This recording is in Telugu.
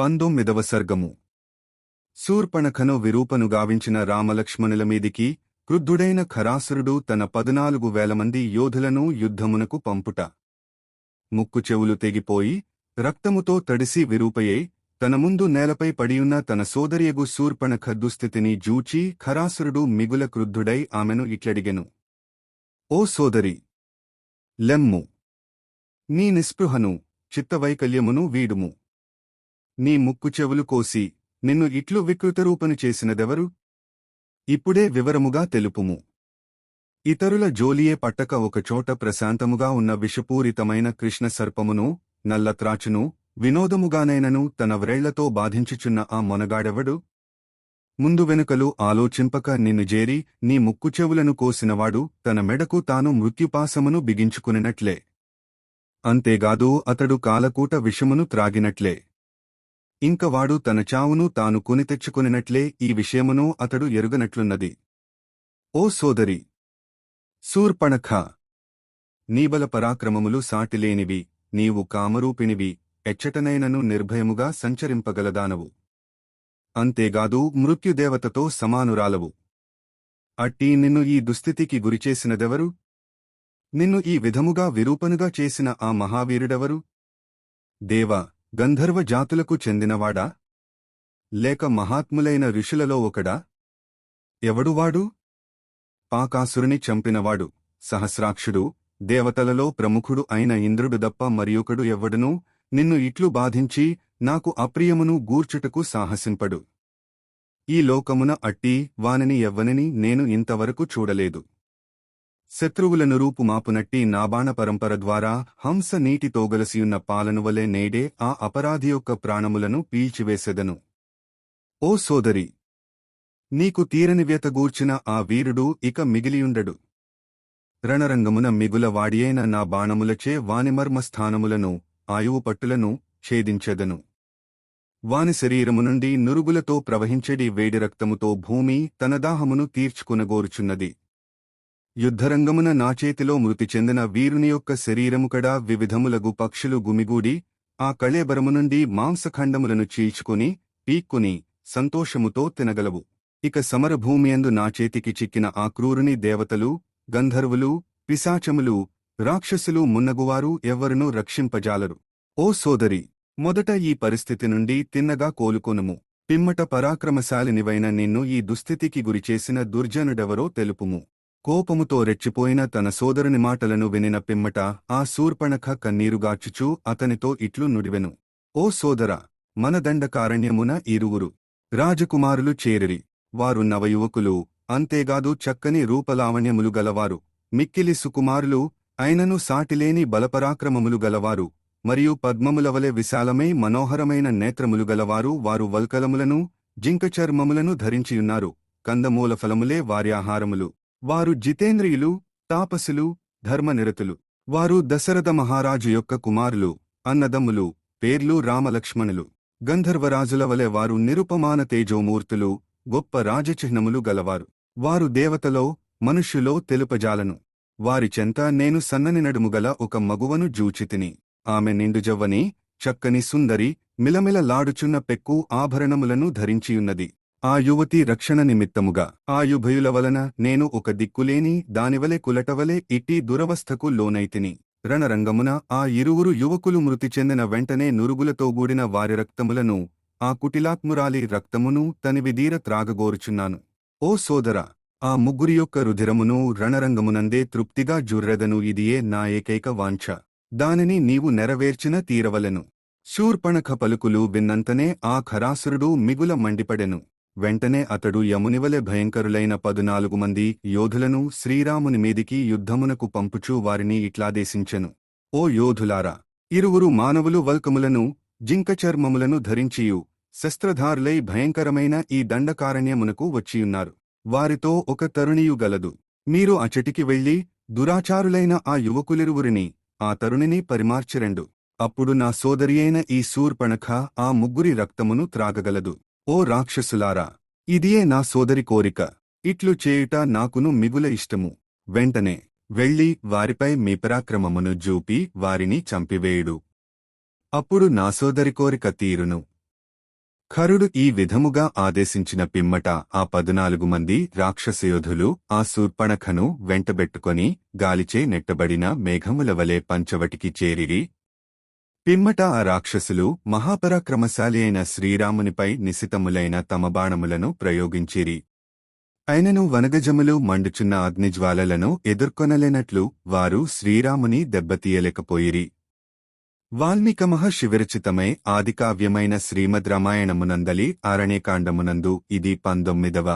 పంతొమ్మిదవ సర్గము. శూర్పణఖను విరూపను గావించిన రామలక్ష్మణుల మీదికి క్రుద్ధుడైన ఖరాసురుడు తన పదునాలుగు వేల మంది యోధులను యుద్ధమునకు పంపుట. ముక్కు చెవులు తెగిపోయి రక్తముతో తడిసి విరూపయై తన ముందు నేలపై పడియున్న తన సోదరియగు శూర్పణఖ దుస్థితిని జూచి ఖరాసురుడు మిగుల క్రుద్ధుడై ఆమెను ఇట్లడిగెను. ఓ సోదరి! లెమ్ము! నీ నిస్పృహను చిత్తవైకల్యమును వీడుము. నీ ముక్కు చెవులు కోసి నిన్ను ఇట్లు వికృతరూపను చేసినదెవరు? ఇప్పుడే వివరముగా తెలుపుము. ఇతరుల జోలియే పట్టక ఒకచోట ప్రశాంతముగా ఉన్న విషపూరితమైన కృష్ణ సర్పమును నల్లత్రాచును వినోదముగానైనను తన వ్రేళ్ళతో బాధించుచున్న ఆ మొనగాడెవడు? ముందు వెనుకలు ఆలోచింపక నిన్ను జేరి నీ ముక్కు చెవులను కోసినవాడు తన మెడకు తాను మృత్యుపాసమును బిగించుకునినట్లే. అంతేగాదు అతడు కాలకూట విషమును త్రాగినట్లే. ఇంక వాడు తన చావును తాను కొని తెచ్చుకొనినట్లే ఈ విషయమును అతడు ఎరుగనట్లున్నది. ఓ సోదరి! శూర్పణఖ! నీబల పరాక్రమములు సాటిలేనివి నీవు కామరూపిణివి ఎచ్చటనైనను నిర్భయముగా సంచరింపగలదానవు. అంతేగాదు మృత్యుదేవతతో సమానురాలవు. అట్టి నిన్ను ఈ దుస్థితికి గురిచేసినదెవరు? నిన్ను ఈ విధముగా విరూపనుగా చేసిన ఆ మహావీరుడెవరు? దేవా! గంధర్వ జాతులకు చెందినవాడా? లేక మహాత్ములైన ఋషులలో ఒకడా? ఎవడువాడు పాకాసురుని చంపినవాడు సహస్రాక్షుడు దేవతలలో ప్రముఖుడు అయిన ఇంద్రుడు దప్ప మరియొకడు ఎవ్వడునూ నిన్ను ఇట్లు బాధించి నాకు అప్రియమును గూర్చుటకు సాహసింపడు. ఈ లోకమున అట్టి వానిని ఎవ్వనిని నేను ఇంతవరకు చూడలేదు. శత్రువులను రూపుమాపునట్టి నాబాణ పరంపర ద్వారా హంస నీటితో గలసియున్న పాలనువలే నేడే ఆ అపరాధి యొక్క ప్రాణములను పీల్చివేసెదను. ఓ సోదరి! నీకు తీరని వ్యతగూర్చిన ఆ వీరుడు ఇక మిగిలియుండడు. రణరంగమున మిగుల వాడియైన నా బాణములచే వానిమర్మస్థానములను ఆయువుపట్టులను ఛేదించెదను. వాని శరీరము నుండి నురుగులతో ప్రవహించెడి వేడి రక్తముతో భూమి తన దాహమును తీర్చుకునగోరుచున్నది. యుద్ధరంగమున నా చేతిలో మృతి చెందిన వీరుని యొక్క శరీరముకడా వివిధములగు పక్షులు గుమిగూడి ఆ కళేబరము నుండి మాంసఖండములను చీల్చుకుని పీక్కుని సంతోషముతో తినగలవు. ఇక సమరభూమియందు నా చేతికి చిక్కిన ఆ క్రూరుని దేవతలు గంధర్వులు పిశాచములు రాక్షసులు మున్నగువారు ఎవ్వరునూ రక్షింపజాలరు. ఓ సోదరి మొదట ఈ పరిస్థితి నుండి తిన్నగా కోలుకొనుము. పిమ్మట పరాక్రమశాలినివైన నిన్ను ఈ దుస్థితికి గురిచేసిన దుర్జనుడెవరో తెలుపుము. కోపముతో రెచ్చిపోయిన తన సోదరుని మాటలను వినిన పిమ్మట ఆ శూర్పణఖ కన్నీరుగాచుచూ అతనితో ఇట్లు నుడివెను. ఓ సోదర మన దండకారణ్యమున ఇరువురు రాజకుమారులు చేరిరి. వారు నవయువకులు అంతేగాదు చక్కని రూపలావణ్యములు గలవారు. మిక్కిలి సుకుమారులు అయినను సాటిలేని బలపరాక్రమములు గలవారు. మరియు పద్మములవలె విశాలమై మనోహరమైన నేత్రములు గలవారు. వారు వల్కలములను జింకచర్మములను ధరించియున్నారు. కందమూల ఫలములే వారి ఆహారములు. వారు జితేంద్రియులు తాపసులు ధర్మనిరతులు. వారు దశరథ మహారాజు యొక్క కుమారులు అన్నదమ్ములు పేర్లు రామలక్ష్మణులు. గంధర్వరాజుల వలె వారు నిరుపమాన తేజోమూర్తులు గొప్ప రాజచిహ్నములు గలవారు. వారు దేవతలో మనుష్యులో తెలుపజాలను. వారి చెంత నేను సన్నని నడుముగల ఒక మగువను జూచితిని. ఆమె నిండుజవ్వని చక్కని సుందరి మిలమిలలాడుచున్న పెక్కు ఆభరణములను ధరించియున్నది. ఆ యువతి రక్షణ నిమిత్తముగా. ఆయుభయుల వలన నేను ఒక దిక్కులేని దానివలె కులటవలె ఇట్టి దురవస్థకు లోనైతిని. రణరంగమున ఆ ఇరువురు యువకులు మృతి చెందిన వెంటనే నురుగులతోగూడిన వారి రక్తములను ఆ కుటిలాత్మురాలి రక్తమును తనివిదీర త్రాగగోరుచున్నాను. ఓ సోదర! ఆ ముగ్గురి యొక్క రుధిరమును రణరంగమునందే తృప్తిగా జుర్రెదను ఇదియే నా ఏకైక వాంఛ. దానిని నీవు నెరవేర్చిన తీరవలెను. శూర్పణఖ పలుకులు విన్నంతనే ఆ ఖరాసురుడు మిగుల మండిపడెను. వెంటనే అతడు యమునివలె భయంకరులైన పదునాలుగు మంది యోధులను శ్రీరాముని మీదికి యుద్ధమునకు పంపుచూ వారిని ఇట్లాదేశించెను ఓ యోధులారా ఇరువురు మానవులు వల్కములను జింకచర్మములను ధరించియు. శస్త్రధారులై భయంకరమైన ఈ దండకారణ్యమునకు వచ్చియున్నారు. వారితో ఒక తరుణియు గలదు. మీరు అచటికి వెళ్ళి దురాచారులైన ఆ యువకులిరువురిని ఆ తరుణిని పరిమార్చిరెండు. అప్పుడు నా సోదరియైన ఈ శూర్పణఖ ఆ ముగ్గురి రక్తమును త్రాగగలదు. ఓ రాక్షసులారా ఇదియే నా సోదరి కోరిక. ఇట్లు చేయుట నాకును మిగుల ఇష్టము. వెంటనే వెళ్ళి వారిపై మీ పరాక్రమమును జూపి వారిని చంపివేయుడు. అప్పుడు నా సోదరి కోరిక తీరును. ఖరుడు ఈ విధముగా ఆదేశించిన పిమ్మట ఆ పదునాలుగు మంది రాక్షసయోధులు ఆ శూర్పణఖను వెంటబెట్టుకొని గాలిచే నెట్టబడిన మేఘముల వలె పంచవటికి చేరిరి పిమ్మట ఆ రాక్షసులు మహాపరాక్రమశాలి అయిన శ్రీరామునిపై నిశితములైన తమ బాణములను ప్రయోగించిరి. అయినను వనగజములు మండుచున్న అగ్నిజ్వాలలను ఎదుర్కొనలేనట్లు వారు శ్రీరాముని దెబ్బతీయలేకపోయిరి. వాల్మీక మహశివిరచితమై ఆదికావ్యమైన శ్రీమద్ రామాయణమునందలి అరణ్యకాండమునందు ఇది పంతొమ్మిదవ